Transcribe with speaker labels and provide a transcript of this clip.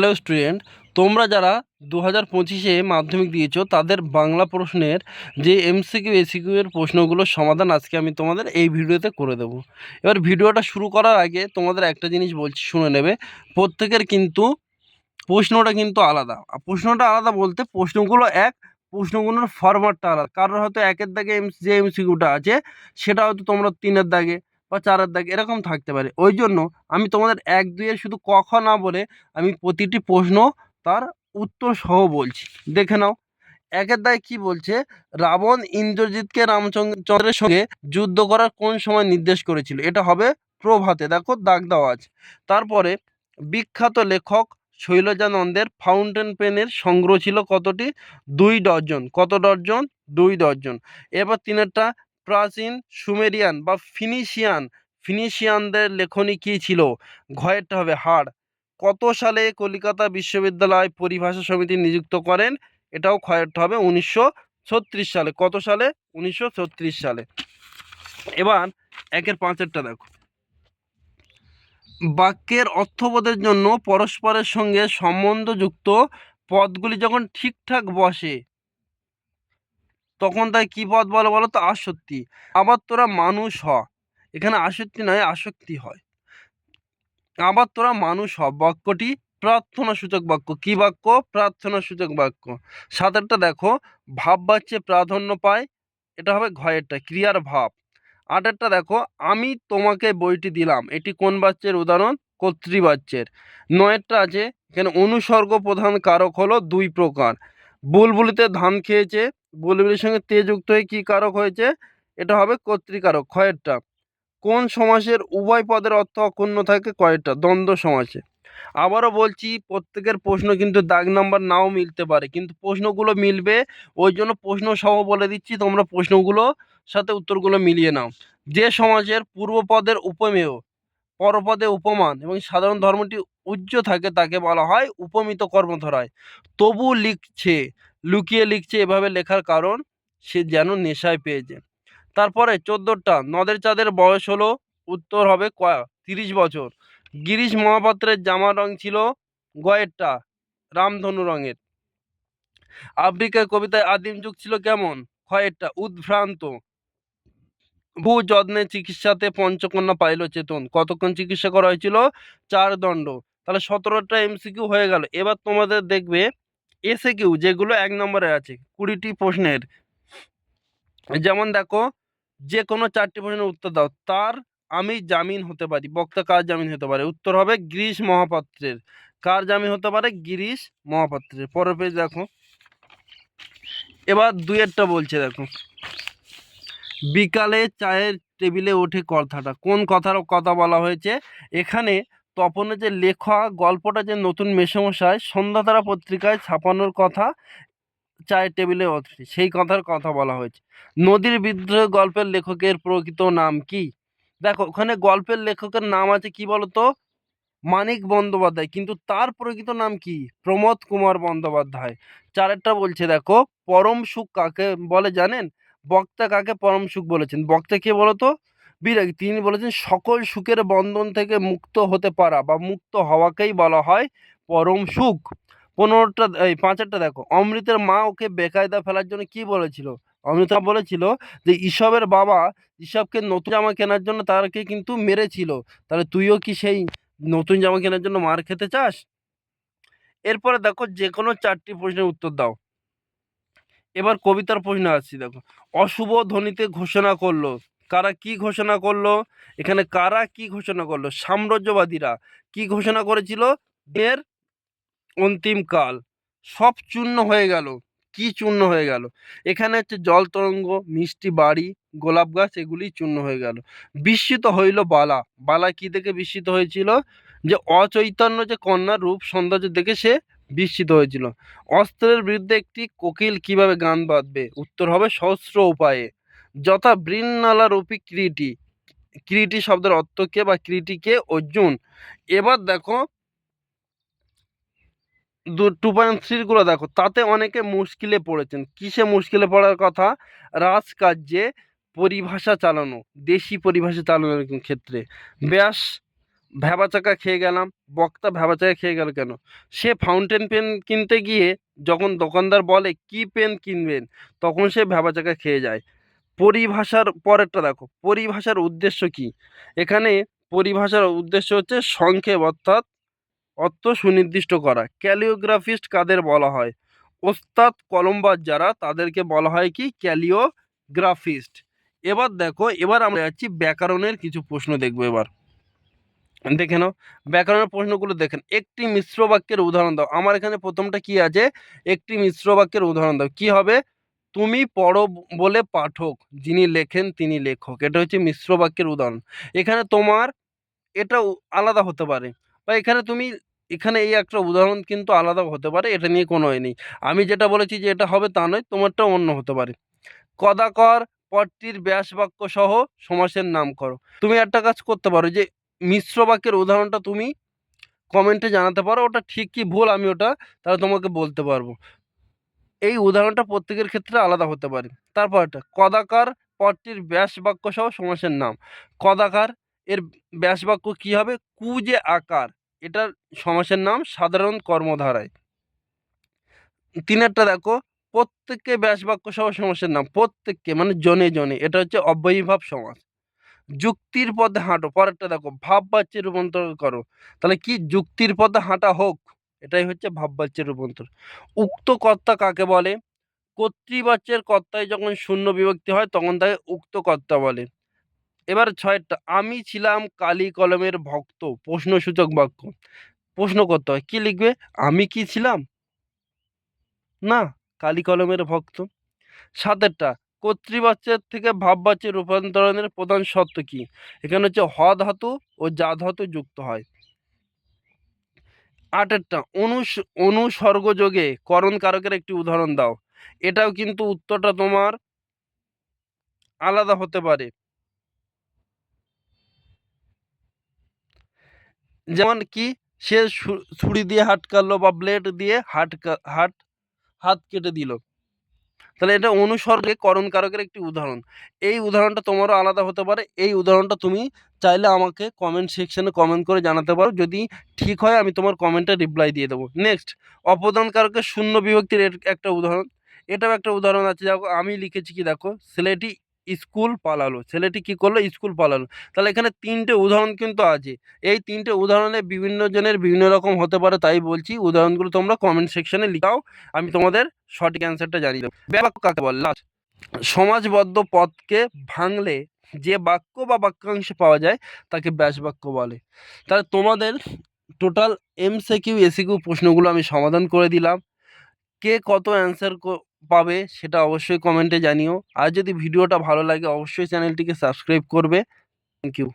Speaker 1: Hello student তোমরা যারা দু হাজার পঁচিশে মাধ্যমিক দিয়েছ, তাদের বাংলা প্রশ্নের যে এমসিকিউ এসিকিউ এর প্রশ্নগুলোর সমাধান আজকে আমি তোমাদের এই ভিডিওতে করে দেবো। এবার ভিডিওটা শুরু করার আগে তোমাদের একটা জিনিস বলছি শুনে নেবে। প্রত্যেকের কিন্তু প্রশ্নটা কিন্তু আলাদা। প্রশ্নটা আলাদা বলতে প্রশ্নগুলো এক, প্রশ্নগুলোর ফরম্যাটটা আলাদা। কারোর হয়তো একের দাগে এম যে এমসিকিউটা আছে, সেটা হয়তো তোমরা তিনের দাগে বা চারের দাগ এরকম থাকতে পারে। ওই জন্য আমি তোমাদের এক দুইয়ের শুধু ক, খ না বলে আমি প্রতিটি প্রশ্ন তার উত্তর সহ বলছি। দেখে নাও। একের দায় কি বলছে? রাবণ ইন্দ্রজিৎকে রামচন্দ্রের সঙ্গে যুদ্ধ করার কোন সময় নির্দেশ করেছিল? এটা হবে প্রভাতে। দেখো, দাগ দেওয়া আছে। তারপরে বিখ্যাত লেখক শৈলজানন্দের ফাউন্টেন পেনের সংগ্রহ ছিল কতটি? দুই ডজন। কত ডজন? দুই ডজন। এবার তিনেরটা প্রাচীন সুমেরিয়ান বা ফিনিশিয়ান। ফিনিশিয়ানদের লেখনী কী ছিল? ঘয়েরটা হবে হাড়। কত সালে কলিকাতা বিশ্ববিদ্যালয় পরিভাষা সমিতি নিযুক্ত করেন? এটাও ক্ষয়েরটা হবে উনিশশো ছত্রিশ সালে। কত সালে? উনিশশো ছত্রিশ সালে। এবার একের পাঁচেরটা দেখো। বাক্যের অর্থবোধের জন্য পরস্পরের সঙ্গে সম্বন্ধযুক্ত পদগুলি যখন ঠিকঠাক বসে তখন তাই কী পদ বলে বলো তো আসক্তি। আবার তোরা মানুষ হ। এখানে আসক্তি নয়, আসক্তি হয়। আবার তোরা মানুষ হ। বাক্যটি প্রার্থনা সূচক বাক্য। কি বাক্য? প্রার্থনা সূচক বাক্য। সাতেরটা দেখো। ভাব বাচ্চে প্রাধান্য পায়। এটা হবে ঘয়েরটা, ক্রিয়ার ভাব। আটেরটা দেখো। আমি তোমাকে বইটি দিলাম। এটি কোন বাচ্চের উদাহরণ? কর্তৃবাচ্যের নয়েরটা আছে। এখানে অনুসর্গ প্রধান কারক হলো দুই প্রকার। বুলবুলিতে ধান খেয়েছে বুলবুলির সঙ্গে তে যুক্ত হয়ে কী কারক হয়েছে? এটা হবে কর্তৃকারক, ক্ষয়েরটা। কোন সমাসের উভয় পদের অর্থ অক্ষুণ্ণ থাকে কয়েকটা দ্বন্দ্ব সমাসে। আবারও বলছি, প্রত্যেকের প্রশ্ন কিন্তু দাগ নাম্বার নাও মিলতে পারে, কিন্তু প্রশ্নগুলো মিলবে, ওই জন্য প্রশ্ন সহ বলে দিচ্ছি, তোমরা প্রশ্নগুলো সাথে উত্তরগুলো মিলিয়ে নাও। যে সমাজের পূর্বপদের উপমেয়, পরপদে উপমান এবং সাধারণ ধর্মটি উজ্জ্ব থাকে তাকে বলা হয় উপমিত কর্মধরায়। তবু লিখছে, লুকিয়ে লিখছে এভাবে লেখার কারণ সে যেন নেশায় পেয়েছে তারপরে চোদ্দোটা, নদের চাঁদের বয়স হলো, উত্তর হবে কয়া তিরিশ বছর। গিরিশ মহাপাত্রের জামার রং ছিল গয়েরটা, রামধনু রঙের। আফ্রিকার কবিতায় আদিম যুগ ছিল কেমন? ক্ষয়েরটা, উদ্ভ্রান্ত। ভূ যত্নে চিকিৎসাতে পঞ্চকন্যা পাইল চেতন। কতক্ষণ চিকিৎসা করা হয়েছিল? চার দণ্ড। তাহলে সতেরোটা এমসিকিউ হয়ে গেল। এবার তোমাদের দেখবে এসে কিউ যেগুলো এক নম্বরে আছে, কুড়িটি প্রশ্নের। যেমন দেখো যে কোনো চারটি প্রশ্নের উত্তর দাও। তার আমি জামিন হতে পারি। বক্তা কার জামিন হতে পারে? উত্তর হবে গিরিশ মহাপাত্রের। কার জামিন হতে পারে? গিরিশ মহাপাত্রের। পরের পেজ দেখো। এবার দুয়েরটা বলছে দেখো। বিকালে চায়ের টেবিলে ওঠে কথাটা। কোন কথার কথা বলা হয়েছে? এখানে তপনের যে লেখা গল্পটা যে নতুন মেসমশায় সন্ধ্যাতারা পত্রিকায় ছাপানোর কথা চায়ের টেবিলে সেই কথার কথা বলা হয়েছে। নদীর বিদ্রোহ গল্পের লেখকের প্রকৃত নাম কি? দেখো, ওখানে গল্পের লেখকের নাম আছে কি বলতো? মানিক বন্দ্যোপাধ্যায়। কিন্তু তার প্রকৃত নাম কি? প্রমোদ কুমার বন্দ্যোপাধ্যায়। চারেরটা বলছে, দেখো, পরম সুখ কাকে বলে জানেন? বক্তা কাকে পরম সুখ বলেছেন? বক্তা কে বলতো? বিরাগী, তিনি বলেছেন, সকল সুখের বন্ধন থেকে মুক্ত হতে পারা বা মুক্ত হওয়াকেই বলা হয় পরম সুখ। পনেরোটা, এই পাঁচেরটা দেখো, অমৃতের মা ওকে বেকায়দা ফেলার জন্য কি বলেছিল? অমৃতা বলেছিল যে, ঈশবের বাবা ঈশবকে নতুন জামা কেনার জন্য তারকে কিন্তু মেরেছিল। তাহলে তুইও কি সেই নতুন জামা কেনার জন্য মার খেতে চাস? এরপরে দেখো যে কোনো চারটি প্রশ্নের উত্তর দাও। এবার কবিতার প্রশ্ন আসছি, দেখো, অশুভ ধ্বনিতে ঘোষণা করল। কারা কি ঘোষণা করল? এখানে কারা কি ঘোষণা করল? সাম্রাজ্যবাদীরা কি ঘোষণা করেছিল? এর অন্তিম কাল। সব চূর্ণ হয়ে গেল। কি চূর্ণ হয়ে গেল? এখানে হচ্ছে জল তরঙ্গ, মিষ্টি বাড়ি, গোলাপ গাছ, এগুলি চূর্ণ হয়ে গেল। বিস্মিত হইল বালা। বালা কি দেখে বিস্মিত হয়েছিল? যে অচৈতন্য যে কন্যার রূপ সৌন্দর্য দেখে সে বিস্মিত হয়েছিল। অস্ত্রের বিরুদ্ধে একটি কোকিল কীভাবে গান বাঁধবে উত্তর হবে সহস্র উপায়ে। যথা বৃন্নালা রূপী ক্রিটি ক্রিটি শব্দের অর্থকে বা ক্রিটিকে অর্জুন। এবার দেখো, দু টু পয়েন্ট থ্রিগুলো দেখো, তাতে অনেকে মুশকিলে পড়েছেন। কিসে মুশকিলে পড়ার কথা? রাজকার্যে পরিভাষা চালানো, দেশি পরিভাষা চালানোর ক্ষেত্রে। ব্যাস ভ্যাবাচাকা খেয়ে গেলাম, বক্তা ভ্যাবাচাকা খেয়ে গেল কেন? সে ফাউন্টেন পেন কিনতে গিয়ে যখন দোকানদার বলে, কি পেন কিনবেন? তখন সে ভ্যাবাচাকা খেয়ে যায়। পরিভাষার পরেরটা দেখো, পরিভাষার উদ্দেশ্য কি? এখানে পরিভাষার উদ্দেশ্য হচ্ছে সংক্ষেপ অর্থাৎ অর্থ সুনির্দিষ্ট করা। ক্যালিওগ্রাফিস্ট কাদের বলা হয়? ওস্তাদ কলমবাজ যারা, তাদেরকে বলা হয় কি? ক্যালিওগ্রাফিস্ট। এবার দেখো, এবার আমরা যাচ্ছি ব্যাকরণের কিছু প্রশ্ন দেখব এবার। দেখে নাও, ব্যাকরণের প্রশ্নগুলো দেখেন। একটি মিশ্র বাক্যের উদাহরণ দাও। আমার এখানে প্রথমটা কি আছে? একটি মিশ্র বাক্যের উদাহরণ দাও। কি হবে? তুমি পড়ো বলে পাঠক, যিনি লেখেন তিনি লেখক। এটা হচ্ছে মিশ্র বাক্যের উদাহরণ। এখানে তোমার এটা আলাদা হতে পারে। বা এখানে তুমি, এখানে এই একটা উদাহরণ কিন্তু আলাদা হতে পারে, এটা নিয়ে কোনো নেই। আমি যেটা বলেছি যে এটা হবে তা নয় তোমারটা অন্য হতে পারে। কদাকর পদটির ব্যাস বাক্য সহ সমাসের নাম করো। তুমি একটা কাজ করতে পারো যে মিশ্র বাক্যের উদাহরণটা তুমি কমেন্টে জানাতে পারো, ওটা ঠিক কি ভুল আমি ওটা তাহলে তোমাকে বলতে পারব। এই উদাহরণটা প্রত্যেকের ক্ষেত্রে আলাদা হতে পারে। তারপর একটা, কদাকার পদটির ব্যাস বাক্য সহ সমাসের নাম। কদাকার এর ব্যাস বাক্য কী হবে? কু যে আকার, এটার সমাসের নাম সাধারণ কর্মধারায়। তিনেরটা দেখো, প্রত্যেককে ব্যাস বাক্য সহ সমাসের নাম, প্রত্যেককে মানে জনে জনে, এটা হচ্ছে অব্যয়ীভাব সমাস। যুক্তির পথে হাঁটো, পরেরটা দেখো ভাব বাচ্যে রূপান্তর করো। তাহলে কি যুক্তির পথে হাঁটা হোক এটাই হচ্ছে ভাব বাচ্যের রূপান্তর। উক্ত কর্তা কাকে বলে? কর্তৃবাচ্যের কর্তায় যখন শূন্য বিভক্তি হয়, তখন তাকে উক্ত কর্তা বলে। এবার ছয়টা, আমি ছিলাম কালি কলমের ভক্ত, প্রশ্নসূচক বাক্য। প্রশ্ন করতে হয়, কি লিখবে? আমি কি ছিলাম? না, কালি কলমের ভক্ত। সাতেরটা কর্তৃবাচ্যের থেকে ভাববাচ্যের রূপান্তরণের প্রধান শর্ত কি? এখানে হচ্ছে হ ধাতু ও যা ধাতু যুক্ত হয়। আটেরটা। অনুস অনুসর্গযোগে করণ কারকের একটি উদাহরণ দাও। এটাও কিন্তু উত্তরটা তোমার আলাদা হতে পারে। যেমন কি, সে ছুরি দিয়ে হাট কাটলো বা ব্লেড দিয়ে হাট হাত হাত কেটে দিল। তাহলে এটা অনুসর্গে করণ কারকের একটি উদাহরণ। এই উদাহরণটা তোমারও আলাদা হতে পারে, এই উদাহরণটা তুমি চাইলে আমাকে কমেন্ট সেকশনে কমেন্ট করে জানাতে পারো। যদি ঠিক হয়, আমি তোমার কমেন্টে রিপ্লাই দিয়ে দেবো। নেক্সট অপদান কারকের শূন্য বিভক্তির একটা উদাহরণ। এটাও একটা উদাহরণ আছে দেখো আমি লিখেছি কি দেখো ছেলেটি স্কুল পালালো। ছেলেটি কি করল? স্কুল পালালো। তাহলে এখানে তিনটে উদাহরণ কিন্তু আছে। এই তিনটে উদাহরণে বিভিন্ন জনের বিভিন্ন রকম হতে পারে, তাই বলছি। উদাহরণগুলো তোমরা কমেন্ট সেকশনে লিখাও আমি তোমাদের সঠিক অ্যান্সারটা জানিয়ে দেবো। ব্যাপক কাকে বল? লাস্ট। সমাজবদ্ধ পথকে ভাঙলে যে বাক্য বা বাক্যাংশ পাওয়া যায়, তাকে ব্যাস বাক্য বলে। তাহলে তোমাদের টোটাল এমসে এমসিকিউ এসিকিউ প্রশ্নগুলো আমি সমাধান করে দিলাম। কে কত অ্যান্সার পাবে সেটা অবশ্যই কমেন্টে জানিও। আর যদি ভিডিওটা ভালো লাগে, অবশ্যই চ্যানেলটিকে সাবস্ক্রাইব করবে। Thank you